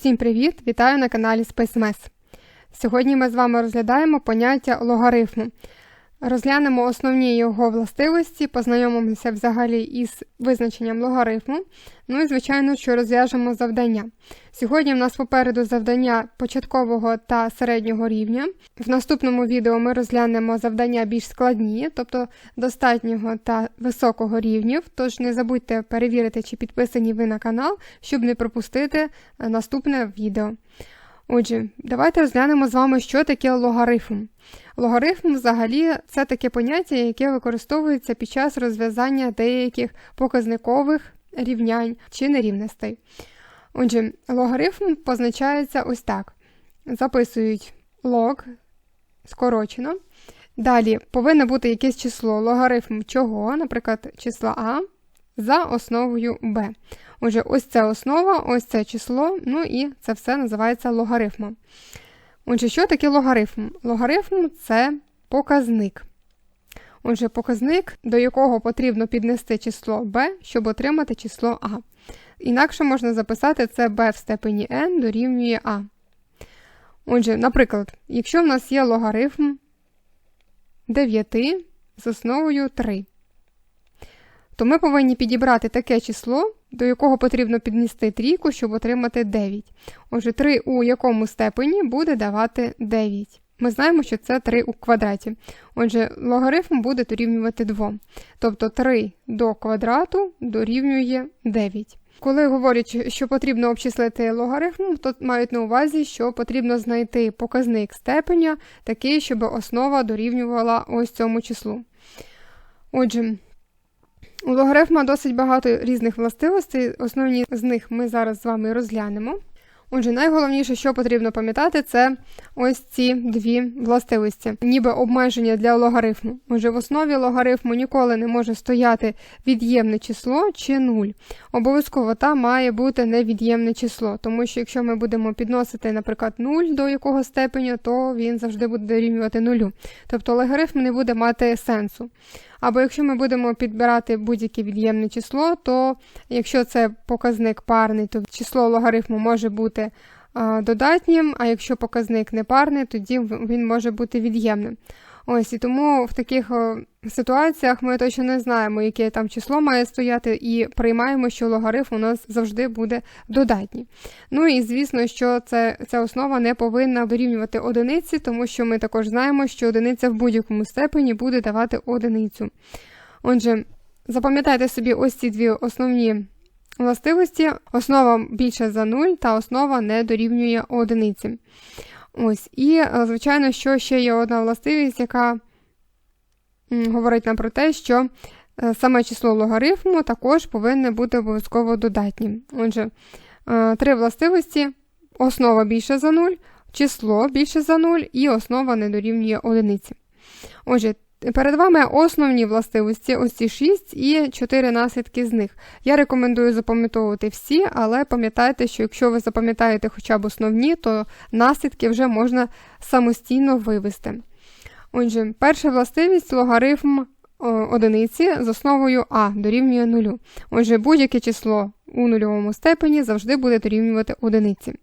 Усім привіт! Вітаю на каналі SpaceMess. Сьогодні ми з вами розглядаємо поняття логарифму. Розглянемо основні його властивості, познайомимося взагалі із визначенням логарифму. Ну і, звичайно, що розв'яжемо завдання. Сьогодні в нас попереду завдання початкового та середнього рівня. В наступному відео ми розглянемо завдання більш складні, тобто достатнього та високого рівнів. Тож не забудьте перевірити, чи підписані ви на канал, щоб не пропустити наступне відео. Отже, давайте розглянемо з вами, що таке логарифм. Логарифм взагалі це таке поняття, яке використовується під час розв'язання деяких показникових рівнянь чи нерівностей. Отже, логарифм позначається ось так: записують лог скорочено. Далі повинно бути якесь число логарифм чого, наприклад, числа А за основою Б. Отже, ось це основа, ось це число, ну і це все називається логарифмом. Отже, що таке логарифм? Логарифм це показник. Отже, показник, до якого потрібно піднести число b, щоб отримати число А. Інакше можна записати це b в степені n дорівнює А. Отже, наприклад, якщо в нас є логарифм 9 з основою 3, то ми повинні підібрати таке число, до якого потрібно піднести трійку, щоб отримати 9. Отже, 3 у якому степені буде давати 9. Ми знаємо, що це 3 у квадраті. Отже, логарифм буде дорівнювати 2. Тобто 3 до квадрату дорівнює 9. Коли говорять, що потрібно обчислити логарифм, то мають на увазі, що потрібно знайти показник степеня, такий, щоб основа дорівнювала ось цьому числу. Отже, у логарифма досить багато різних властивостей, основні з них ми зараз з вами розглянемо. Отже, найголовніше, що потрібно пам'ятати, це ось ці дві властивості, ніби обмеження для логарифму. Отже, в основі логарифму ніколи не може стояти від'ємне число чи нуль. Обов'язково там має бути невід'ємне число, тому що якщо ми будемо підносити, наприклад, нуль до якого степеню, то він завжди буде дорівнювати нулю. Тобто логарифм не буде мати сенсу. Або якщо ми будемо підбирати будь-яке від'ємне число, то якщо це показник парний, то число логарифму може бути додатнім, а якщо показник непарний, тоді він може бути від'ємним. Ось і тому в таких ситуаціях ми точно не знаємо, яке там число має стояти, і приймаємо, що логарифм у нас завжди буде додатній. Ну і звісно, що це, ця основа не повинна дорівнювати одиниці, тому що ми також знаємо, що одиниця в будь-якому степені буде давати одиницю. Отже, запам'ятайте собі ось ці дві основні. Властивості основа більша за 0 та основа не дорівнює одиниці. Ось, І, е, звичайно, що ще є одна властивість, яка говорить нам про те, що е, саме число логарифму також повинне бути обов'язково додатнім. Отже, е, три властивості: основа більше за 0, число більше за 0 і основа не дорівнює одиниці. Отже, Перед вами основні властивості, ось ці 6 і 4 наслідки з них. Я рекомендую запам'ятовувати всі, але пам'ятайте, що якщо ви запам'ятаєте хоча б основні, то наслідки вже можна самостійно вивести. Отже, перша властивість логарифм одиниці з основою А дорівнює нулю. Отже, будь-яке число у нульовому степені завжди буде дорівнювати одиниці.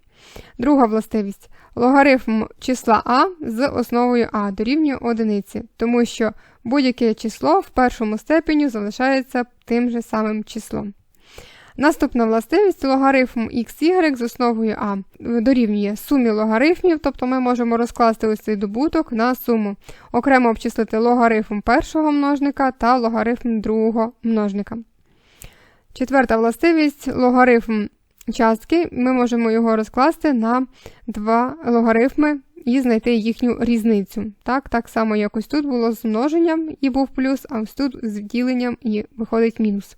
Друга властивість логарифм числа А з основою А дорівнює одиниці, тому що будь-яке число в першому степені залишається тим же самим числом. Наступна властивість логарифм xy з основою А дорівнює сумі логарифмів, тобто ми можемо розкласти ось цей добуток на суму, окремо обчислити логарифм першого множника та логарифм другого множника. Четверта властивість логарифм частки, ми можемо його розкласти на два логарифми і знайти їхню різницю. Так так само, як ось тут було з множенням і був плюс, а ось тут з діленням і виходить мінус.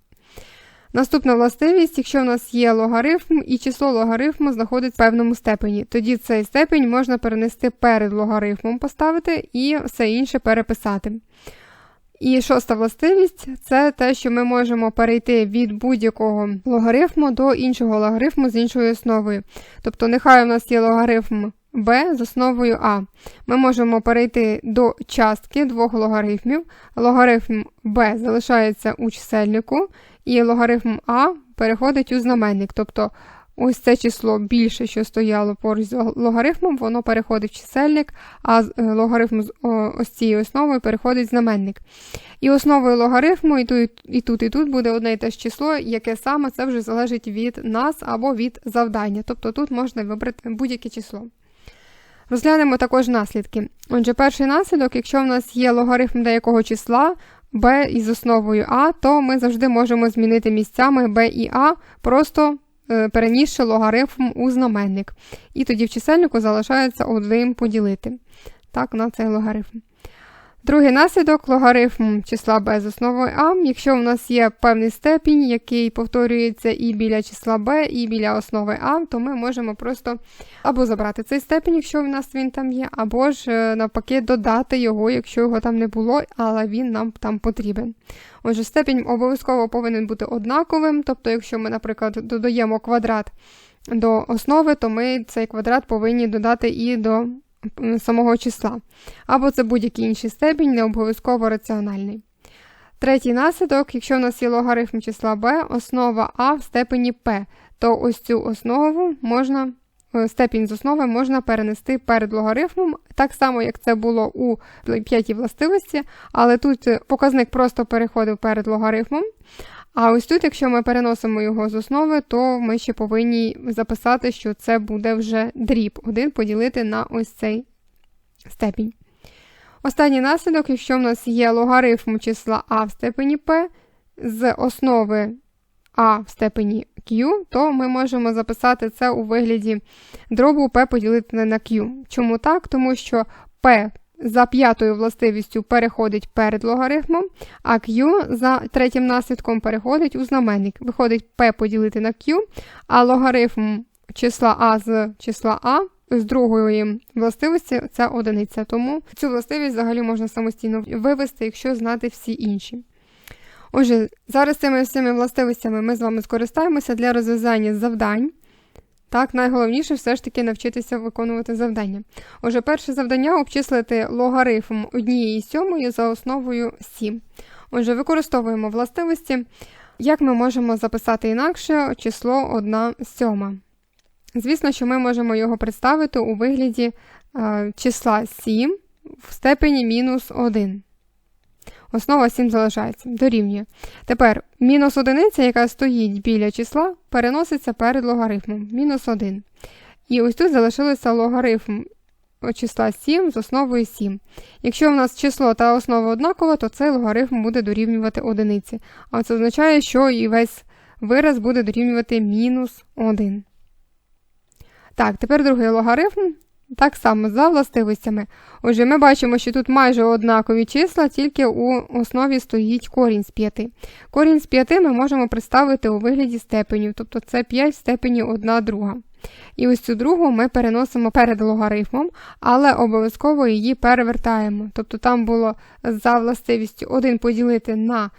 Наступна властивість, якщо в нас є логарифм і число логарифму знаходиться в певному степені, тоді цей степень можна перенести перед логарифмом поставити і все інше переписати. І шоста властивість це те, що ми можемо перейти від будь-якого логарифму до іншого логарифму з іншою основою. Тобто, нехай у нас є логарифм b з основою А. Ми можемо перейти до частки двох логарифмів. Логарифм b залишається у чисельнику, і логарифм А переходить у знаменник. Тобто ось це число більше, що стояло поруч з логарифмом, воно переходить в чисельник, а е, логарифм з ось цією основою переходить в знаменник. І основою логарифму і тут, і тут, і тут буде одне і те ж число, яке саме це вже залежить від нас або від завдання. Тобто тут можна вибрати будь-яке число. Розглянемо також наслідки. Отже, перший наслідок, якщо в нас є логарифм деякого числа, b із основою А, то ми завжди можемо змінити місцями b і А, просто перенісши логарифм у знаменник. І тоді в чисельнику залишається 1 поділити так, на цей логарифм. Другий наслідок логарифм числа b з основою А. Якщо в нас є певний степінь, який повторюється і біля числа b, і біля основи А, то ми можемо просто або забрати цей степінь, якщо в нас він там є, або ж е, навпаки додати його, якщо його там не було, але він нам там потрібен. Отже, степінь обов'язково повинен бути однаковим, тобто, якщо ми, наприклад, додаємо квадрат до основи, то ми цей квадрат повинні додати і до самого числа. Або це будь-який інший степінь, не обов'язково раціональний. Третій наслідок, якщо в нас є логарифм числа b, основа а в степені p, то ось цю основу можна, е, степінь з основи можна перенести перед логарифмом, так само, як це було у п'ятій властивості, але тут показник просто переходив перед логарифмом. А ось тут, якщо ми переносимо його з основи, то ми ще повинні записати, що це буде вже дріб 1 поділити на ось цей степінь. Останній наслідок, якщо в нас є логарифм числа а в степені p з основи а в степені q, то ми можемо записати це у вигляді дробу p поділити на q. Чому так? Тому що p за п'ятою властивістю переходить перед логарифмом, а Q за третім наслідком переходить у знаменник. Виходить P поділити на Q, а логарифм числа А з числа А з другої властивості це одиниця. Тому цю властивість взагалі можна самостійно вивести, якщо знати всі інші. Отже, зараз цими всіми властивостями ми з вами скористаємося для розв'язання завдань. Так, найголовніше все ж таки навчитися виконувати завдання. Отже, перше завдання обчислити логарифм однієї сьомої за основою 7. Отже, використовуємо властивості, як ми можемо записати інакше число 1 сьома. Звісно, що ми можемо його представити у вигляді е, числа 7 в степені мінус 1. Основа 7 залишається, дорівнює. Тепер мінус одиниця, яка стоїть біля числа, переноситься перед логарифмом. Мінус 1. І ось тут залишилося логарифм числа 7 з основою 7. Якщо в нас число та основа однакова, то цей логарифм буде дорівнювати одиниці. А це означає, що і весь вираз буде дорівнювати мінус 1. Так, тепер другий логарифм так само за властивостями. Отже, ми бачимо, що тут майже однакові числа, тільки у основі стоїть корінь з 5. Корінь з 5 ми можемо представити у вигляді степенів, тобто це 5 в степені 1 друга. І ось цю другу ми переносимо перед логарифмом, але обов'язково її перевертаємо. Тобто там було за властивістю 1 поділити на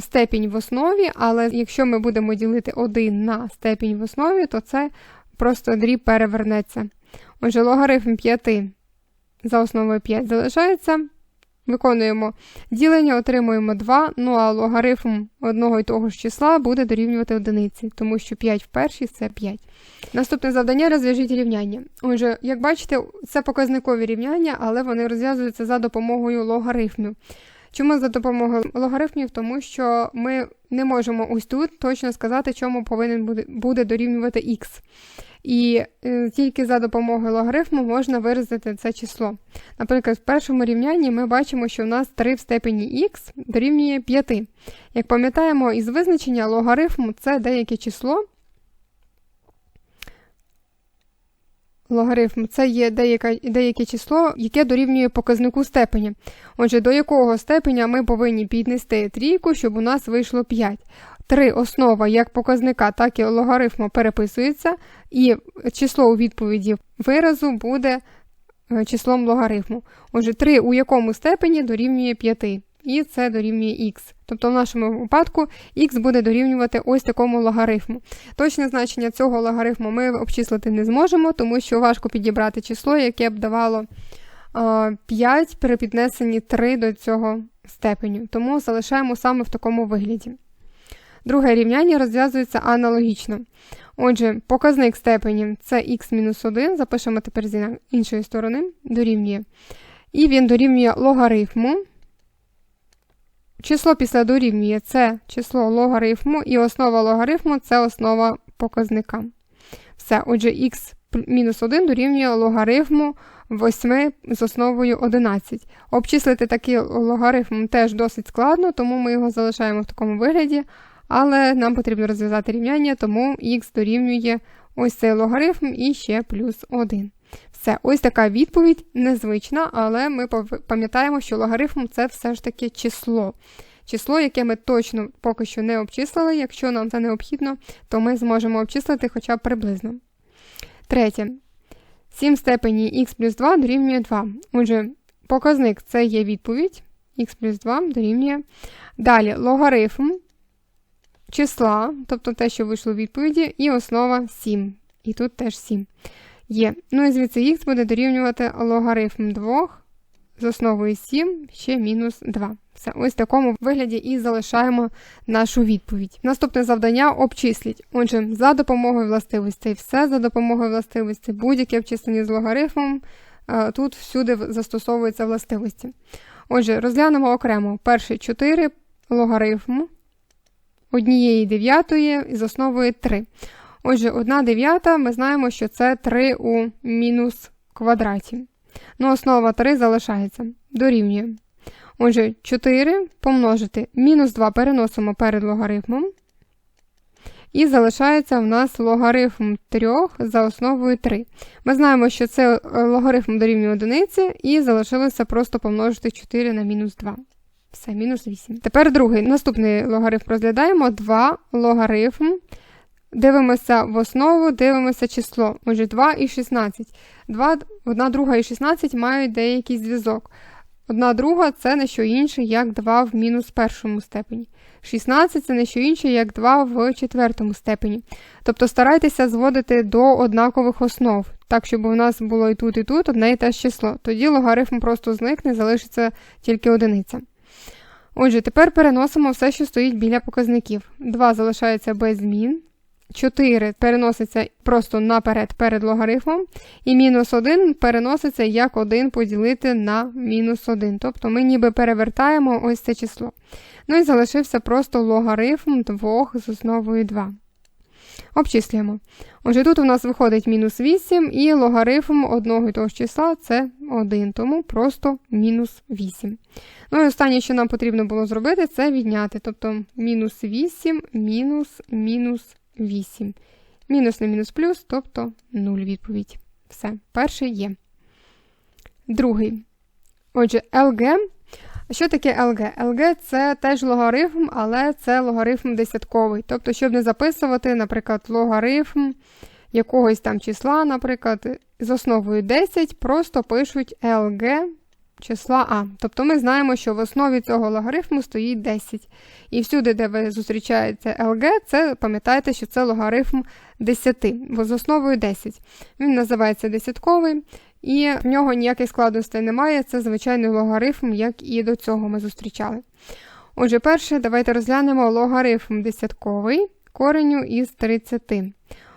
степінь в основі, але якщо ми будемо ділити 1 на степінь в основі, то це просто дріб перевернеться. Отже, логарифм 5 за основою 5 залишається. Виконуємо ділення, отримуємо 2, ну а логарифм одного і того ж числа буде дорівнювати одиниці, тому що 5 в першій це 5. Наступне завдання розв'яжіть рівняння. Отже, як бачите, це показникові рівняння, але вони розв'язуються за допомогою логарифмів. Чому за допомогою логарифмів? Тому що ми не можемо ось тут точно сказати, чому повинен буде дорівнювати х. І е, тільки за допомогою логарифму можна виразити це число. Наприклад, в першому рівнянні ми бачимо, що у нас 3 в степені х дорівнює 5. Як пам'ятаємо, із визначення логарифму це деяке число. Логарифм це є деяке, деяке число, яке дорівнює показнику степені. Отже, до якого степеня ми повинні піднести трійку, щоб у нас вийшло 5. Три основа як показника, так і логарифму переписується, і число у відповіді виразу буде е, числом логарифму. Отже, 3 у якому степені дорівнює 5, і це дорівнює х. Тобто, в нашому випадку х буде дорівнювати ось такому логарифму. Точне значення цього логарифму ми обчислити не зможемо, тому що важко підібрати число, яке б давало 5 при піднесенні 3 до цього степеню. Тому залишаємо саме в такому вигляді. Друге рівняння розв'язується аналогічно. Отже, показник степені це х-1, запишемо тепер з іншої сторони, дорівнює. І він дорівнює логарифму. Число після дорівнює це число логарифму, і основа логарифму це основа показника. Все, отже, х-1 дорівнює логарифму 8 з основою 11. Обчислити такий логарифм теж досить складно, тому ми його залишаємо в такому вигляді, але нам потрібно розв'язати рівняння, тому х дорівнює ось цей логарифм і ще плюс 1. Все, ось така відповідь незвична, але ми пам'ятаємо, що логарифм це все ж таки число. Число, яке ми точно поки що не обчислили. Якщо нам це необхідно, то ми зможемо обчислити хоча б приблизно. Третє. 7 степені х плюс 2 дорівнює 2. Отже, показник це є відповідь. х плюс 2 дорівнює. Далі логарифм числа, тобто те, що вийшло в відповіді, і основа 7. І тут теж 7 є. Ну і звідси х буде дорівнювати логарифм 2 з основою 7 ще мінус 2. Все, ось в такому вигляді і залишаємо нашу відповідь. Наступне завдання обчисліть. Отже, за допомогою властивостей, все за допомогою властивостей, будь-яке обчислення з логарифмом, е, тут всюди застосовуються властивості. Отже, розглянемо окремо перший 4 логарифму однієї дев'ятої з основою 3. Отже, 1 дев'ята ми знаємо, що це 3 у мінус квадраті. Ну, основа 3 залишається. Дорівнює. Отже, 4 помножити мінус 2 переносимо перед логарифмом. І залишається в нас логарифм 3 за основою 3. Ми знаємо, що це е, логарифм дорівнює одиниці, і залишилося просто помножити 4 на мінус 2. Все, мінус 8. Тепер другий. Наступний логарифм розглядаємо 2 логарифм. Дивимося в основу, дивимося число. Отже, 2 і 16. 2, 1 друга і 16 мають деякий зв'язок. Одна друга це не що інше, як 2 в мінус першому степені. 16 це не що інше, як 2 в четвертому степені. Тобто старайтеся зводити до однакових основ, так, щоб у нас було і тут, і тут одне і те ж число. Тоді логарифм просто зникне, залишиться тільки одиниця. Отже, тепер переносимо все, що стоїть біля показників. 2 залишається без змін. 4 переноситься просто наперед перед логарифмом, і мінус 1 переноситься як 1 поділити на мінус 1. Тобто ми ніби перевертаємо ось це число. Ну і залишився просто логарифм 2 з основою 2. Обчислюємо. Отже, тут у нас виходить мінус 8, і логарифм одного і того ж числа це 1, тому просто мінус 8. Ну і останнє, що нам потрібно було зробити, це відняти. Тобто мінус 8, мінус, мінус 8. Мінус на мінус плюс, тобто 0 відповідь. Все, перший є. Другий. Отже, LG. Що таке LG? LG це теж логарифм, але це логарифм десятковий. Тобто, щоб не записувати, наприклад, логарифм якогось там числа, наприклад, з основою 10, просто пишуть LG числа А. Тобто ми знаємо, що в основі цього логарифму стоїть 10. І всюди, де ви зустрічаєте LG, це пам'ятайте, що це логарифм 10, бо з основою 10. Він називається десятковий, і в нього ніяких складностей немає. Це звичайний логарифм, як і до цього ми зустрічали. Отже, перше, давайте розглянемо логарифм десятковий кореню із 30.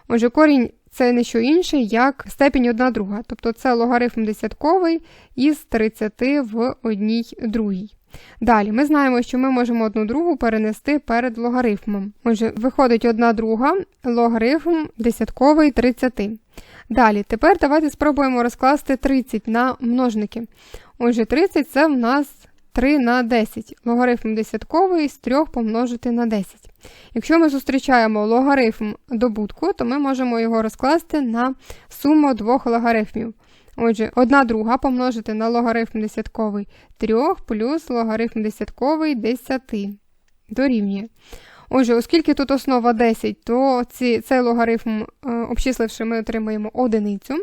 Отже, корінь це не що інше, як степінь 1 друга. Тобто це логарифм десятковий із 30 в одній другій. Далі, ми знаємо, що ми можемо одну другу перенести перед логарифмом. Отже, виходить одна друга, логарифм десятковий 30. Далі, тепер давайте спробуємо розкласти 30 на множники. Отже, 30 це в нас 3 на 10. Логарифм десятковий з 3 помножити на 10. Якщо ми зустрічаємо логарифм добутку, то ми можемо його розкласти на суму двох логарифмів. Отже, одна друга помножити на логарифм десятковий 3 плюс логарифм десятковий 10 дорівнює. Отже, оскільки тут основа 10, то ці, цей логарифм, е, обчисливши, ми отримаємо одиницю.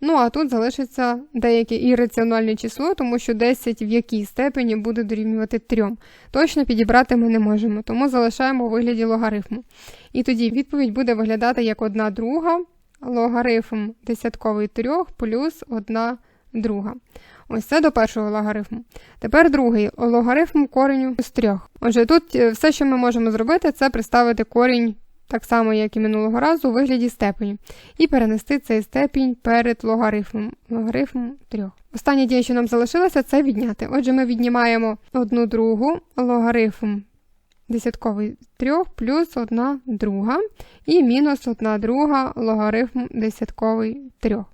Ну, а тут залишиться деяке ірраціональне число, тому що 10 в якій степені буде дорівнювати 3. Точно підібрати ми не можемо, тому залишаємо у вигляді логарифму. І тоді відповідь буде виглядати як 1 друга логарифм десятковий 3 плюс 1 друга. Ось це до першого логарифму. Тепер другий логарифм кореню з трьох. Отже, тут е, все, що ми можемо зробити, це представити корінь так само, як і минулого разу, у вигляді степеню, і перенести цей степінь перед логарифмом, логарифм 3. Остання дія, що нам залишилося, це відняти. Отже, ми віднімаємо одну другу логарифм десятковий 3 плюс 1 друга і мінус 1 друга логарифм десятковий 3.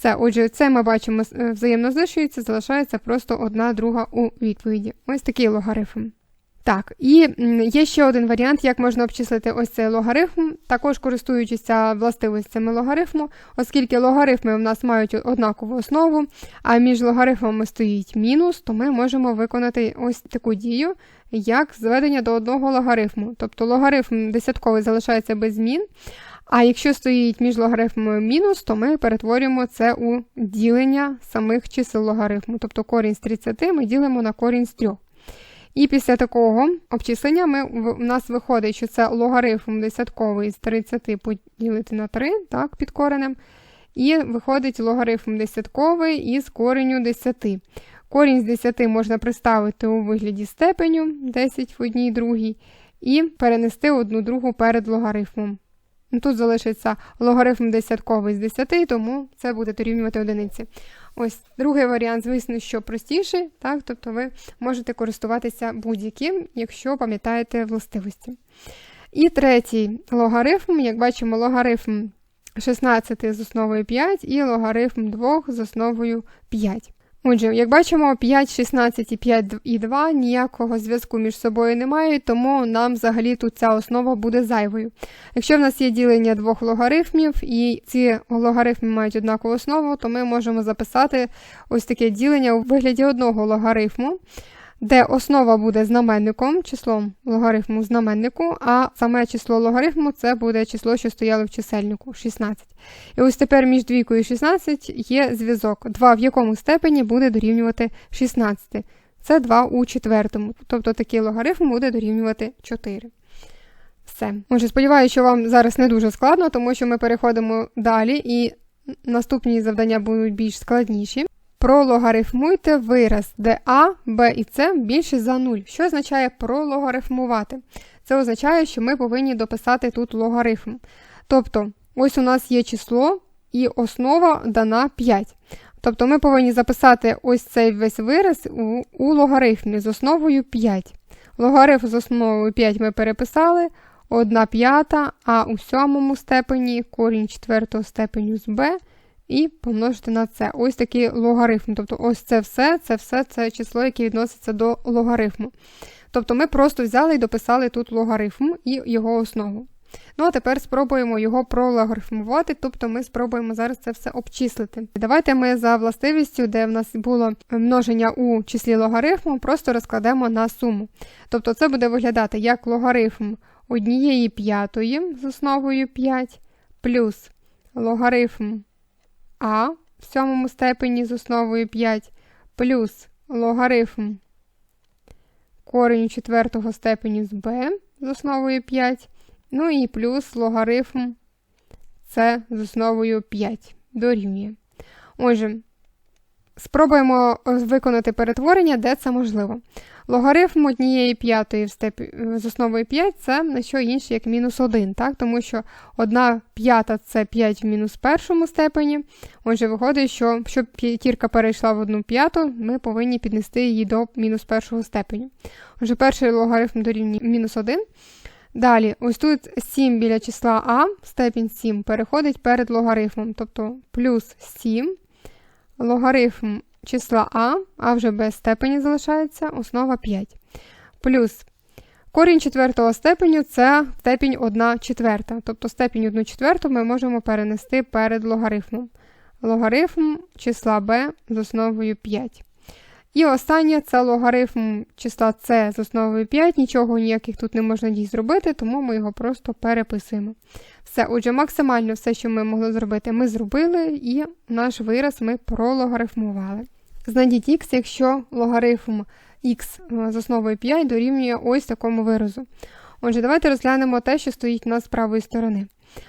Все, отже, це ми бачимо е, взаємно знищується, залишається просто одна друга у відповіді. Ось такий логарифм. Так, і є ще один варіант, як можна обчислити ось цей логарифм, також користуючися властивостями логарифму, оскільки логарифми в нас мають однакову основу, а між логарифмами стоїть мінус, то ми можемо виконати ось таку дію, як зведення до одного логарифму. Тобто логарифм десятковий залишається без змін. А якщо стоїть між логарифмами мінус, то ми перетворюємо це у ділення самих чисел логарифму. Тобто корінь з 30 ми ділимо на корінь з 3. І після такого обчислення ми, у нас виходить, що це логарифм десятковий з 30 поділити на 3 так, під коренем. І виходить логарифм десятковий із кореню 10. Корінь з 10 можна приставити у вигляді степеню 10 в одній другій, і перенести одну другу перед логарифмом. Тут залишиться логарифм десятковий з 10, тому це буде дорівнювати одиниці. Ось другий варіант, звісно, що простіший, так? тобто ви можете користуватися будь-яким, якщо пам'ятаєте властивості. І третій логарифм, як бачимо, логарифм 16 з основою 5 і логарифм 2 з основою 5. Отже, як бачимо, 5, 16 і 5 і 2 ніякого зв'язку між собою немає, тому нам взагалі тут ця основа буде зайвою. Якщо в нас є ділення двох логарифмів, і ці логарифми мають однакову основу, то ми можемо записати ось таке ділення у вигляді одного логарифму де основа буде знаменником, числом логарифму знаменнику, а саме число логарифму це буде число, що стояло в чисельнику 16. І ось тепер між двійкою і 16 є зв'язок. 2 в якому степені буде дорівнювати 16. Це 2 у четвертому. Тобто такий логарифм буде дорівнювати 4. Все. Отже, сподіваюся, що вам зараз не дуже складно, тому що ми переходимо далі, і наступні завдання будуть більш складніші. Прологарифмуйте вираз, де А, Б і С більше за 0. Що означає прологарифмувати? Це означає, що ми повинні дописати тут логарифм. Тобто, ось у нас є число і основа дана 5. Тобто ми повинні записати ось цей весь вираз у, у логарифмі з основою 5. Логарифм з основою 5 ми переписали, 1 п'ята, а у сьомому степені корінь четвертого степеню з b і помножити на це. Ось такий логарифм. Тобто, ось це все, це все це число, яке відноситься до логарифму. Тобто ми просто взяли і дописали тут логарифм і його основу. Ну, а тепер спробуємо його прологарифмувати, тобто ми спробуємо зараз це все обчислити. Давайте ми за властивістю, де в нас було множення у числі логарифму, просто розкладемо на суму. Тобто це буде виглядати як логарифм однієї п'ятої з основою 5, плюс логарифм а в сьомому степені з основою 5 плюс логарифм кореню четвертого степені з b з основою 5, ну і плюс логарифм С з основою 5 дорівнює. Отже, спробуємо виконати перетворення, де це можливо. Логарифм однієї п'ятої в степі з основою 5 це не що інше, як мінус 1, так? тому що 1 п'ята це 5 в мінус першому степені. Отже, виходить, що щоб п'ятірка перейшла в одну п'яту, ми повинні піднести її до мінус першого степеню. Отже, перший логарифм дорівнює мінус 1. Далі, ось тут 7 біля числа А, степінь 7 переходить перед логарифмом, тобто плюс 7. Логарифм числа А, а вже без степені залишається основа 5. Плюс корінь четвертого степеню це степінь 1 четверта. Тобто степінь 1 четверту ми можемо перенести перед логарифмом. Логарифм числа b з основою 5. І останнє це логарифм числа С з основою 5, нічого ніяких тут не можна дій зробити, тому ми його просто переписуємо. Все, отже, максимально все, що ми могли зробити, ми зробили, і наш вираз ми прологарифмували. Знайдіть х, якщо логарифм х е, з основою 5 дорівнює ось такому виразу. Отже, давайте розглянемо те, що стоїть у нас з правої сторони.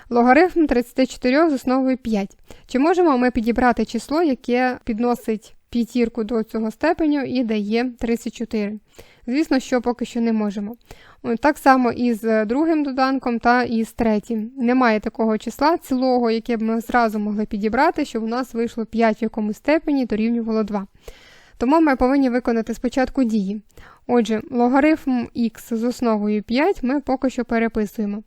Логарифм 34 з основою 5. Чи можемо ми підібрати число, яке підносить п'ятірку до цього степеню і дає 34. Звісно, що поки що не можемо. Так само і з другим доданком та і з третім. Немає такого числа цілого, яке б ми зразу могли підібрати, щоб у нас вийшло 5 в якомусь степені дорівнювало 2. Тому ми повинні виконати спочатку дії. Отже, логарифм х з основою 5 ми поки що переписуємо.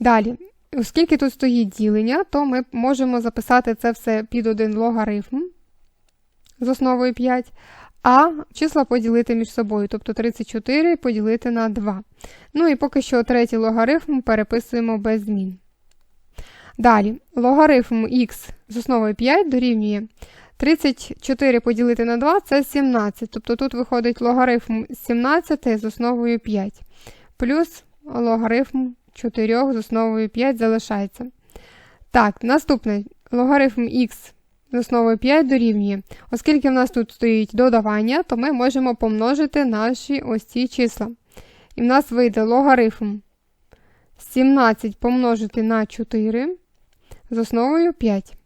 Далі, оскільки тут стоїть ділення, то ми можемо записати це все під один логарифм з основою 5, а числа поділити між собою, тобто 34 поділити на 2. Ну і поки що третій логарифм переписуємо без змін. Далі, логарифм х з основою 5 дорівнює 34 поділити на 2 це 17. Тобто тут виходить логарифм 17 з основою 5. Плюс логарифм 4 з основою 5 залишається. Так, наступний логарифм х з основою 5 дорівнює. Оскільки в нас тут стоїть додавання, то ми можемо помножити наші ось ці числа. І в нас вийде логарифм 17 помножити на 4 з основою 5.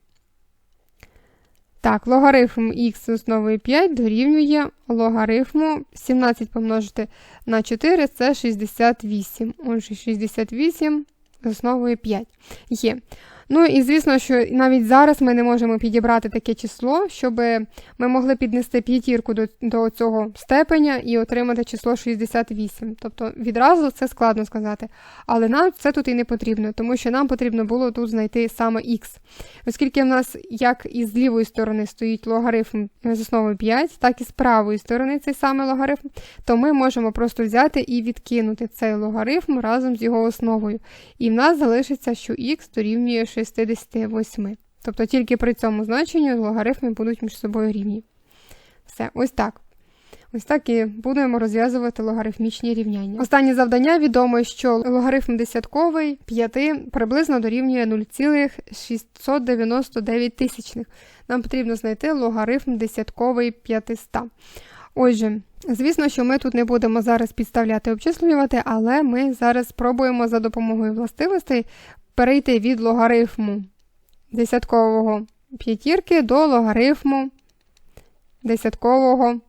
Так, логарифм х з основою 5 дорівнює логарифму 17 помножити на 4 це 68. Отже, 68 з основою 5 є. Ну і звісно, що навіть зараз ми не можемо підібрати таке число, щоб ми могли піднести п'ятірку до до цього степеня і отримати число 68. Тобто відразу це складно сказати. Але нам це тут і не потрібно, тому що нам потрібно було тут знайти саме х. Оскільки в нас як і з лівої сторони стоїть логарифм з основою 5, так і з правої сторони цей самий логарифм, то ми можемо просто взяти і відкинути цей логарифм разом з його основою. І в нас залишиться, що х дорівнює 68. Тобто тільки при цьому значенні логарифми будуть між собою рівні. Все, ось так. Ось так і будемо розв'язувати логарифмічні рівняння. Останнє завдання відомо, що логарифм десятковий 5 приблизно дорівнює 0,699 тисячних. Нам потрібно знайти логарифм десятковий 500. Отже, звісно, що ми тут не будемо зараз підставляти обчислювати, але ми зараз спробуємо за допомогою властивостей перейти від логарифму десяткового п'ятірки до логарифму десяткового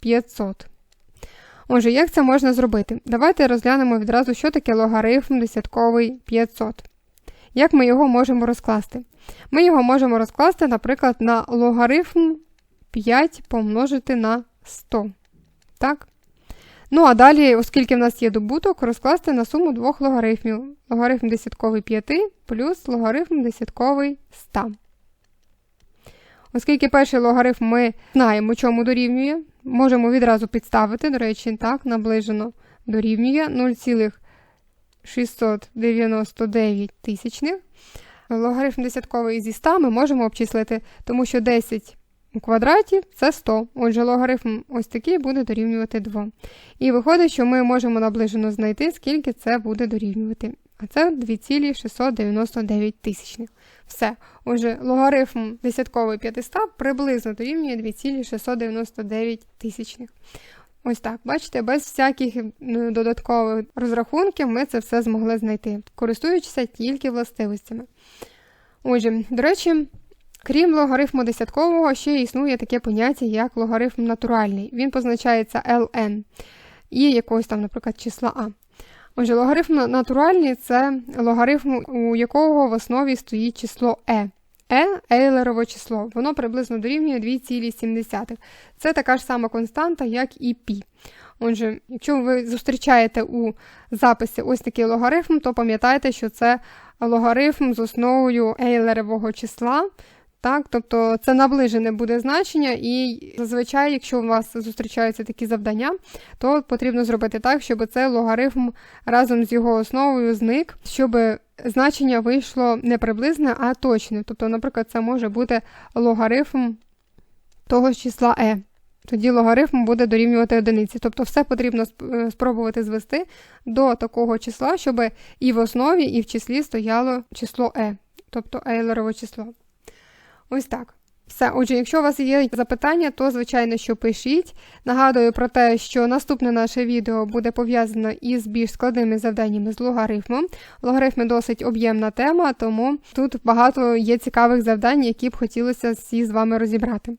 500. Отже, як це можна зробити? Давайте розглянемо відразу, що таке логарифм десятковий 500. Як ми його можемо розкласти? Ми його можемо розкласти, наприклад, на логарифм 5 помножити на 100. Так? Ну, а далі, оскільки в нас є добуток, розкласти на суму двох логарифмів. Логарифм десятковий 5 плюс логарифм десятковий 100. Оскільки перший логарифм ми знаємо, чому дорівнює, можемо відразу підставити, до речі, так, наближено дорівнює 0,699 тисячних. Логарифм десятковий зі 100 ми можемо обчислити, тому що 10 у квадраті це 100. Отже, логарифм ось такий буде дорівнювати 2. І виходить, що ми можемо наближено знайти, скільки це буде дорівнювати. А це 2,699 тисячних. Все. Отже, логарифм десятковий 500 приблизно дорівнює 2,699 тисячних. Ось так, бачите, без всяких додаткових розрахунків ми це все змогли знайти, користуючися тільки властивостями. Отже, до речі, Крім логарифму десяткового, ще існує таке поняття, як логарифм натуральний. Він позначається ln і якогось там, наприклад, числа А. Отже, логарифм натуральний це логарифм, у якого в основі стоїть число e. Е ейлерове число. Воно приблизно дорівнює 2,7. Це така ж сама константа, як і π. Отже, якщо ви зустрічаєте у записі ось такий логарифм, то пам'ятайте, що це логарифм з основою ейлерового числа. Так, Тобто це наближене буде значення, і зазвичай, якщо у вас зустрічаються такі завдання, то потрібно зробити так, щоб цей логарифм разом з його основою зник, щоб значення вийшло не приблизне, а точне. Тобто, наприклад, це може бути логарифм того ж числа e. Тоді логарифм буде дорівнювати одиниці. Тобто все потрібно е, спробувати звести до такого числа, щоб і в основі, і в числі стояло число e, тобто ейлерове число. Ось так. Все, отже, якщо у вас є запитання, то, звичайно, що пишіть. Нагадую про те, що наступне наше відео буде пов'язано із більш складними завданнями з логарифмом. Логарифми досить об'ємна тема, тому тут багато є цікавих завдань, які б хотілося всі з вами розібрати.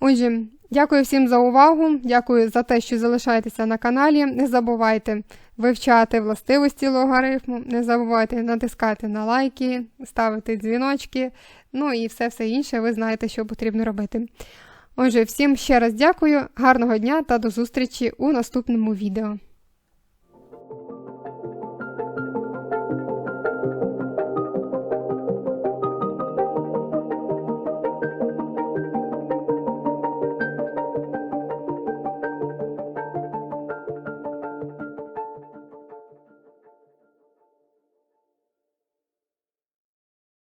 Отже, дякую всім за увагу, дякую за те, що залишаєтеся на каналі. Не забувайте вивчати властивості логарифму, не забувайте натискати на лайки, ставити дзвіночки, ну і все все інше ви знаєте, що потрібно робити. Отже, всім ще раз дякую, гарного дня та до зустрічі у наступному відео.